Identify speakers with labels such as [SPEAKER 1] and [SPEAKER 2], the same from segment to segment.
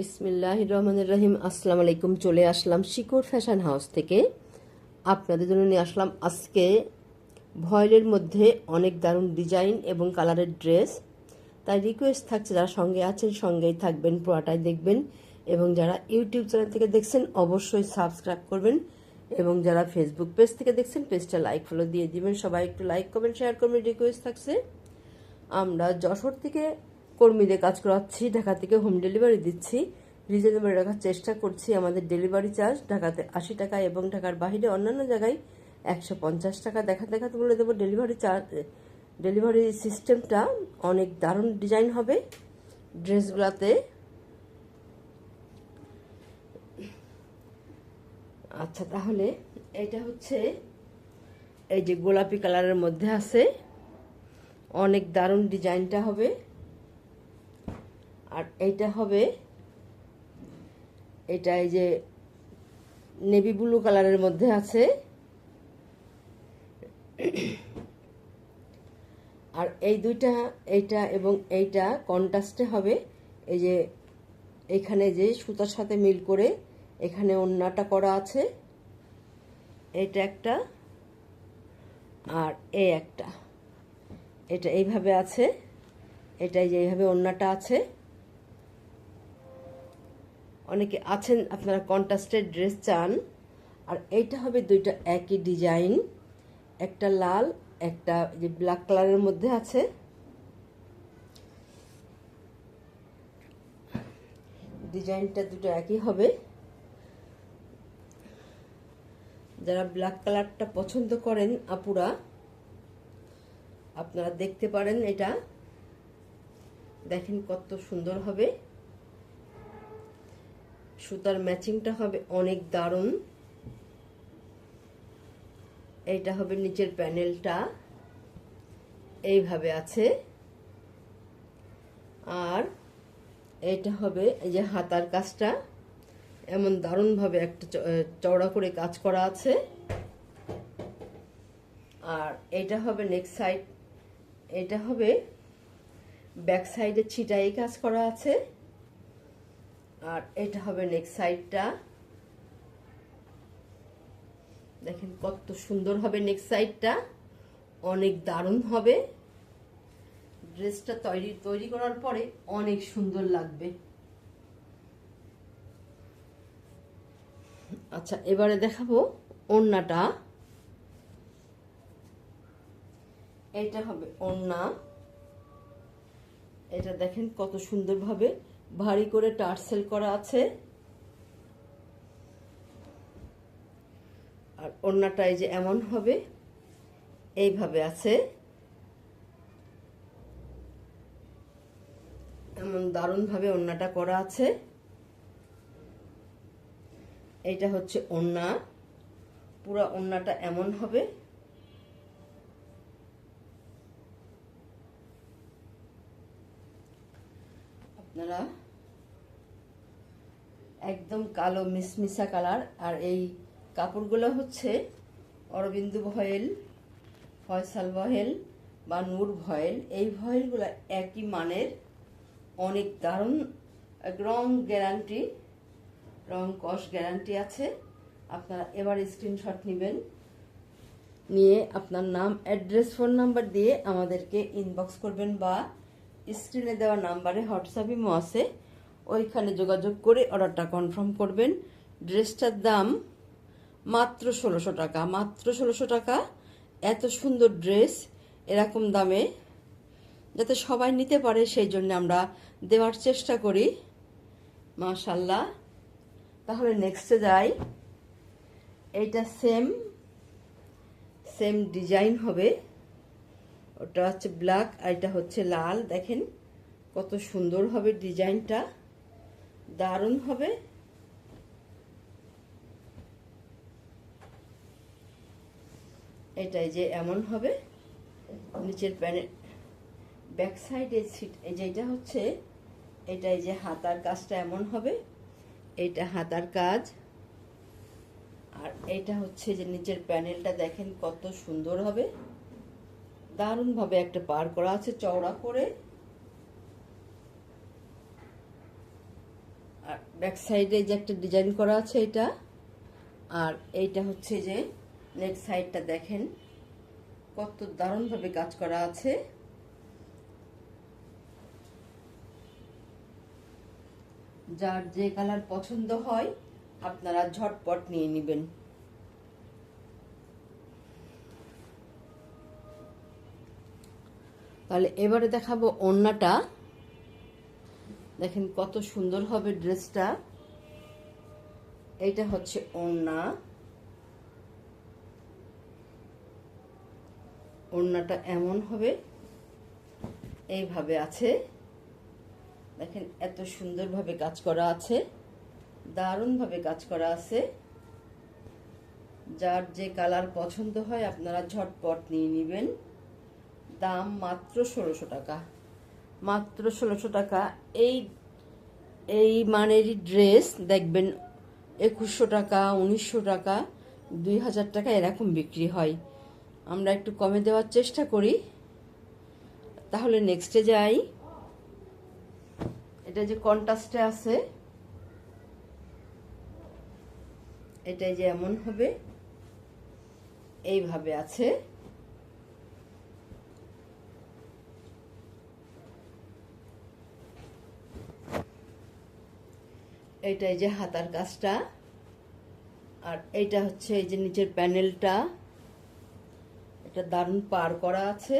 [SPEAKER 1] বিসমিল্লাহ রহমান রহিম আসসালামু আলাইকুম। চলে আসলাম শিকড় ফ্যাশন হাউস থেকে। আপনাদের জন্য নিয়ে আসলাম আজকে ভয়েলের মধ্যে অনেক দারুণ ডিজাইন এবং কালারের ড্রেস। তাই রিকোয়েস্ট থাকছে যারা সঙ্গে আছেন, সঙ্গেই থাকবেন, পুরাটাই দেখবেন। এবং যারা ইউটিউব চ্যানেল থেকে দেখছেন, অবশ্যই সাবস্ক্রাইব করবেন। এবং যারা ফেসবুক পেজ থেকে দেখছেন পেজটা লাইক ফলো দিয়ে দিবেন। সবাই একটু লাইক করবেন শেয়ার করবেন রিকোয়েস্ট থাকছে। আমরা যশোর থেকে কর্মীদের কাজ করাচ্ছি, ঢাকা থেকে হোম ডেলিভারি দিচ্ছি। রিজনেবল রাখার চেষ্টা করছি, আমাদের ডেলিভারি চার্জ ঢাকাতে আশি টাকা এবং ঢাকার বাইরে অন্যান্য জায়গায় একশো পঞ্চাশ টাকা। দেখা দেখাতে বলে দেবো ডেলিভারি চার্জ ডেলিভারি সিস্টেমটা অনেক দারুণ ডিজাইন হবে। ড্রেসগুলোতে আচ্ছা তাহলে এটা হচ্ছে এই যে গোলাপি কালারের মধ্যে আছে। অনেক দারুণ ডিজাইনটা হবে। আর এইটা হবে, এটা এই যে নেভি ব্লু কালারের মধ্যে আছে। আর এই দুইটা, এইটা এবং এইটা কন্ট্রাস্টে হবে। এই যে এখানে যে সুতার সাথে মিল করে এখানে ওন্নাটা করা আছে। এটা একটা আর এই একটা। এটা এইভাবে আছে। এটাই যে এইভাবে ওন্নাটা আছে। অনেকে আছেন, আপনারা কন্ট্রাস্টের ড্রেস চান। আর এইটা হবে দুইটা একই ডিজাইন। একটা লাল, একটা যে ব্ল্যাক কালারের মধ্যে আছে। ডিজাইনটা দুটো একই হবে। যারা ব্ল্যাক কালারটা পছন্দ করেন, আপুরা, আপনারা দেখতে পারেন এটা। দেখেন কত সুন্দর হবে। সুতার ম্যাচিংটা হবে অনেক দারুণ। এইটা হবে নিচের প্যানেলটা। এইভাবে আছে। আর এইটা হবে এই যে হাতার কাজটা। এমন দারুণভাবে একটা চওড়া করে কাজ করা আছে। আর এটা হবে নেক্সট সাইড এটা হবে ব্যাক সাইডে ছিটাই কাজ করা আছে। আর এটা হবে নেক্সট সাইডটা দেখেন কত সুন্দর হবে নেক্সট সাইডটা অনেক দারুণ হবে। ড্রেসটা তৈরি তৈরি করার পরে অনেক সুন্দর লাগবে। আচ্ছা এবারে দেখাবো ওড়নাটা। এটা হবে ওড়না। এটা দেখেন কত সুন্দরভাবে ভারী করে টার্সেল করা আছে। আর ওড়নাটাই যে এমন হবে, এইভাবে আছে। এমন দারুণভাবে ওড়নাটা করা আছে। এইটা হচ্ছে ওড়না। পুরো ওড়নাটা এমন হবে। আপনারা? একদম কালো মিসমিসা কালার, আর এই কাপড়গুলো হচ্ছে অরবিন্দ ভয়েল, ফয়সাল ভয়েল বা নূর ভয়েল। এই ভয়েলগুলো একই মানের, অনেক দারুণ রং গ্যারান্টি রং কস গ্যারান্টি আছে। আপনারা এবার স্ক্রিনশট নেবেন, নিয়ে আপনার নাম অ্যাড্রেস ফোন নাম্বার দিয়ে আমাদেরকে ইনবক্স করবেন বা স্ক্রিনে দেওয়া নাম্বারে হোয়াটসঅ্যাপ ইমো আছে। ওইখানে যোগাযোগ করে অর্ডারটা কনফার্ম করবেন। ড্রেসটার দাম মাত্র ষোলোশো টাকা। মাত্র ষোলোশো টাকা। এত সুন্দর ড্রেস, এরকম দামে। যাতে সবাই নিতে পারে, সেই জন্য আমরা দেওয়ার চেষ্টা করি। মাশাল্লাহ তাহলে নেক্সটে যাই। এইটা সেম সেম ডিজাইন হবে। ওটা হচ্ছে ব্ল্যাক আর এটা হচ্ছে লাল। দেখেন কত সুন্দর হবে ডিজাইনটা। দারুণ হবে। এটাই যে এমন হবে। নিচের প্যানে ব্যাক সাইডে সিট এই যে এটা হচ্ছে, এটাই যে হাতার কাজটা এমন হবে। এটা হাতার কাজ। আর এটা হচ্ছে যে নিচের প্যানেলটা দেখেন কত সুন্দর হবে। দারুণভাবে একটা পার করা আছে, চওড়া করে। আর ব্যাক সাইডে যে একটা ডিজাইন করা আছে এটা। আর এইটা হচ্ছে যে নেক সাইডটা দেখেন, কত দারুণভাবে কাজ করা আছে। যার যে কালার পছন্দ হয়, আপনারা ঝটপট নিয়ে নেবেন। তাহলে এবারে দেখাবো ওড়নাটা দেখেন কত সুন্দর হবে ড্রেসটা। এইটা হচ্ছে ওড়না ওড়নাটা এমন হবে, এইভাবে আছে। দেখেন এত সুন্দরভাবে কাজ করা আছে, দারুণভাবে কাজ করা আছে। যার যে কালার পছন্দ হয় আপনারা ঝটপট নিয়ে নেবেন। দাম মাত্র ষোলোশো টাকা। মাত্র ষোলোশো টাকা। এই এই মানেরই ড্রেস, দেখবেন একুশশো টাকা, উনিশশো টাকা, দুই হাজার টাকা এরকম বিক্রি হয়। আমরা একটু কমে দেওয়ার চেষ্টা করি। তাহলে নেক্সটে যাই। এটা যে কন্ট্রাস্টে আছে, এটাই যে এমন হবে, এইভাবে আছে। এইটাই যে হাতার কাজটা। আর এইটা হচ্ছে এই যে নিচের প্যানেলটা। এটা দারুণ পার করা আছে।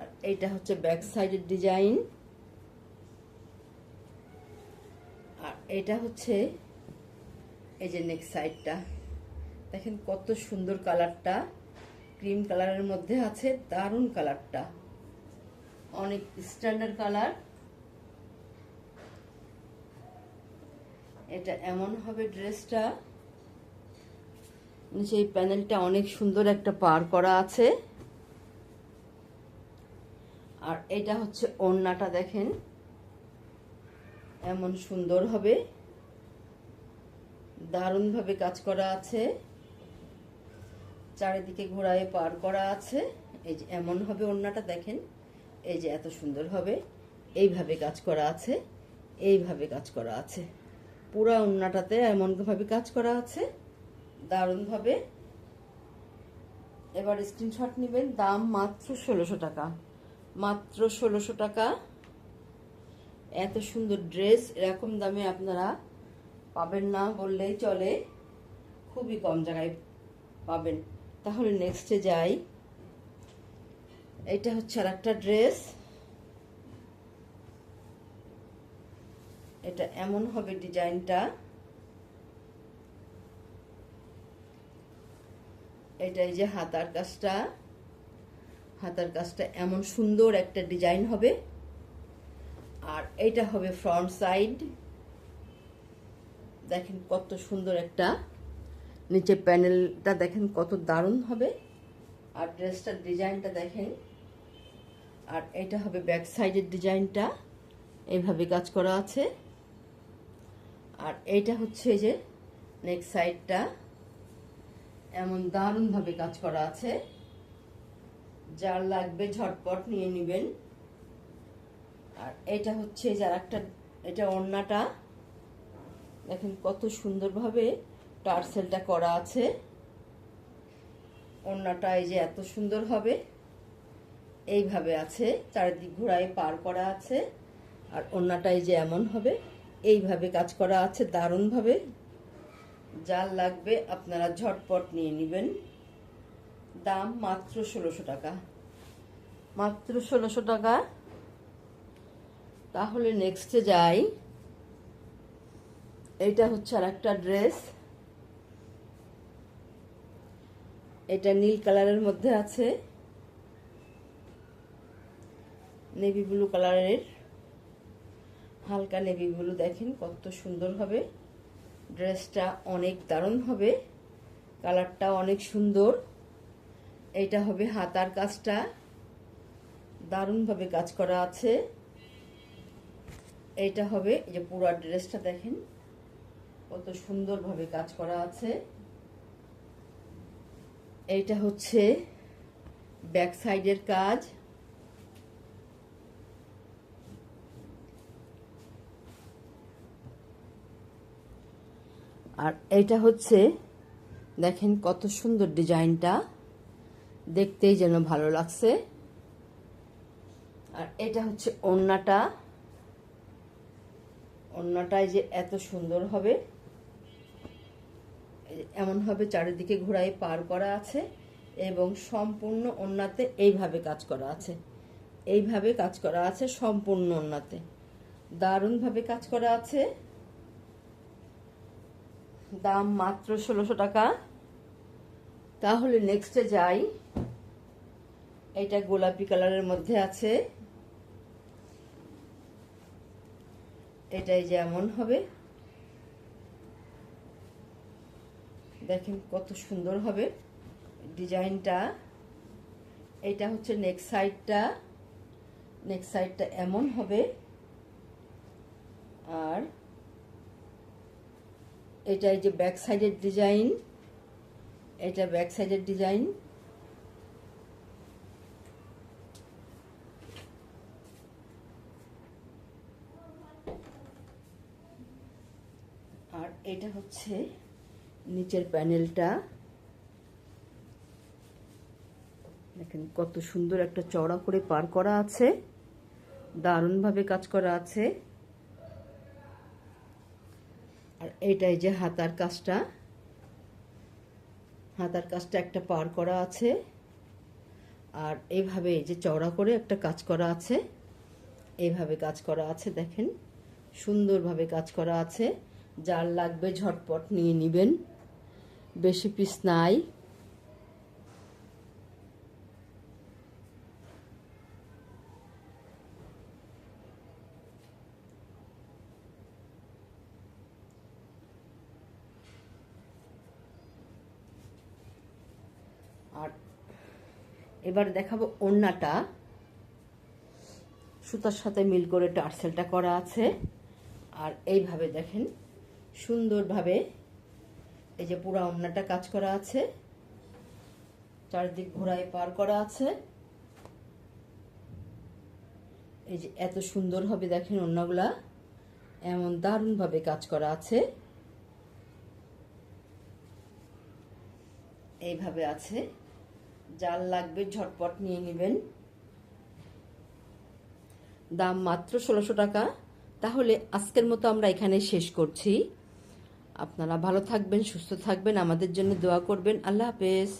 [SPEAKER 1] আর এইটা হচ্ছে ব্যাক সাইডের ডিজাইন। আর এটা হচ্ছে এই যে নেক সাইডটা। দেখেন কত সুন্দর কালারটা। ক্রিম কালারের মধ্যে আছে, দারুণ কালারটা। অনেক স্ট্যান্ডার্ড কালার। এটা এমন হবে ড্রেসটা। নিচে এই প্যানেলটা অনেক সুন্দর একটা পার করা আছে। আর এটা হচ্ছে ওড়নাটা দেখেন। এমন সুন্দর হবে। দারুণভাবে কাজ করা আছে। চারিদিকে ঘোড়ায় পার করা আছে। এই যে এমন হবে ওড়নাটা দেখেন। এই যে এত সুন্দর হবে। এইভাবে কাজ করা আছে। এইভাবে কাজ করা আছে। পুরো ওড়নাটাতে এমনভাবে কাজ করা আছে। দারুণভাবে। এবার স্ক্রিনশট নেবেন। দাম মাত্র ষোলোশো টাকা। মাত্র ষোলোশো টাকা। এত সুন্দর ড্রেস এরকম দামে আপনারা পাবেন না বললেই চলে। খুবই কম জায়গায় পাবেন। তাহলে নেক্সটে যাই। এটা হচ্ছে আর একটা ড্রেস এটা এমন হবে ডিজাইনটা। এটা এই যে হাতার কাজটা। হাতার কাজটা এমন সুন্দর একটা ডিজাইন হবে। আর এটা হবে ফ্রন্ট সাইড। দেখেন কত সুন্দর একটা নিচে প্যানেলটা দেখেন কত দারুণ হবে। আর ড্রেসটার ডিজাইনটা দেখেন। আর এটা হবে ব্যাক সাইডের ডিজাইনটা। এইভাবে কাজ করা আছে। আর এইটা হচ্ছে যে নেক সাইডটা এমন দারুণভাবে কাজ করা আছে। যার লাগবে ঝটপট নিয়ে নেবেন। আর এটা হচ্ছে যার একটা এটা ওড়নাটা। দেখেন কত সুন্দরভাবে টার্সেলটা করা আছে। ওড়নাটা এই যে এত সুন্দর হবে। এইভাবে আছে, চারিদিক ঘোড়ায় পার করা আছে। আর ওড়নাটা এই যে এমন হবে। এইভাবে কাজ করা আছে দারুণভাবে। যার লাগবে আপনারা ঝটপট নিয়ে নেবেন। দাম মাত্র ষোলোশো টাকা। মাত্র ষোলোশো টাকা। তাহলে নেক্সটে যাই। এটা হচ্ছে আর একটা ড্রেস এটা নীল কালারের মধ্যে আছে। নেভি ব্লু কালারের। হালকা নেভি ব্লু দেখেন, কত সুন্দর হবে। ড্রেসটা অনেক দারুণ হবে। কালারটা অনেক সুন্দর। এইটা হবে হাতার কাজটা। দারুণভাবে কাজ করা আছে। এইটা হবে এই যে পুরো ড্রেসটা দেখেন, কত সুন্দরভাবে কাজ করা আছে। এইটা হচ্ছে ব্যাক সাইডের কাজ। আর এটা হচ্ছে, দেখেন কত সুন্দর ডিজাইনটা। দেখতেই যেন ভালো লাগছে। আর এটা হচ্ছে ওড়নাটা। ওড়নাটায় যে এত সুন্দর হবে এমনভাবে চারিদিকে ঘোরায় পার করা আছে এবং সম্পূর্ণ ওড়নাতে এইভাবে কাজ করা আছে। এইভাবে কাজ করা আছে সম্পূর্ণ ওড়নাতে। দারুণভাবে কাজ করা আছে। দাম মাত্র ষোলোশো টাকা। তাহলে নেক্সটে যাই। এটা গোলাপি কালারের মধ্যে আছে। এটাই যেমন হবে। দেখেন কত সুন্দর হবে ডিজাইনটা। এটা হচ্ছে নেক সাইডটা নেক সাইডটা এমন হবে। আর এটাই যে ব্যাক সাইডের ডিজাইন এটা ব্যাক সাইডের ডিজাইন আর এটা হচ্ছে নিচের প্যানেলটা দেখেন কত সুন্দর একটা চড়া করে পার করা আছে। দারুণভাবে কাজ করা আছে। আর এইটাই যে হাতার কাজটা। হাতার কাজটা একটা পার করা আছে। আর এইভাবে যে চওড়া করে একটা কাজ করা আছে। এইভাবে কাজ করা আছে, দেখেন। সুন্দরভাবে কাজ করা আছে। যার লাগবে ঝটপট নিয়ে নেবেন। বেশি পিস নাই। আর এবার দেখাবো ওড়নাটা। সুতার সাথে মিল করে টার্সেলটা করা আছে। আর এইভাবে দেখেন, সুন্দরভাবে এই যে পুরো ওড়নাটা কাজ করা আছে। চারদিক ঘোড়ায় পার করা আছে। এই যে এত সুন্দর হবে দেখেন ওড়নাগুলা, এমন দারুণভাবে কাজ করা আছে। এইভাবে আছে। জাল লাগবে, ঝটপট নিয়ে নেবেন। দাম মাত্র ষোলোশো টাকা। তাহলে আজকের মতো আমরা এখানে শেষ করছি। আপনারা ভালো থাকবেন, সুস্থ থাকবেন, আমাদের জন্য দোয়া করবেন। আল্লাহ হাফেজ।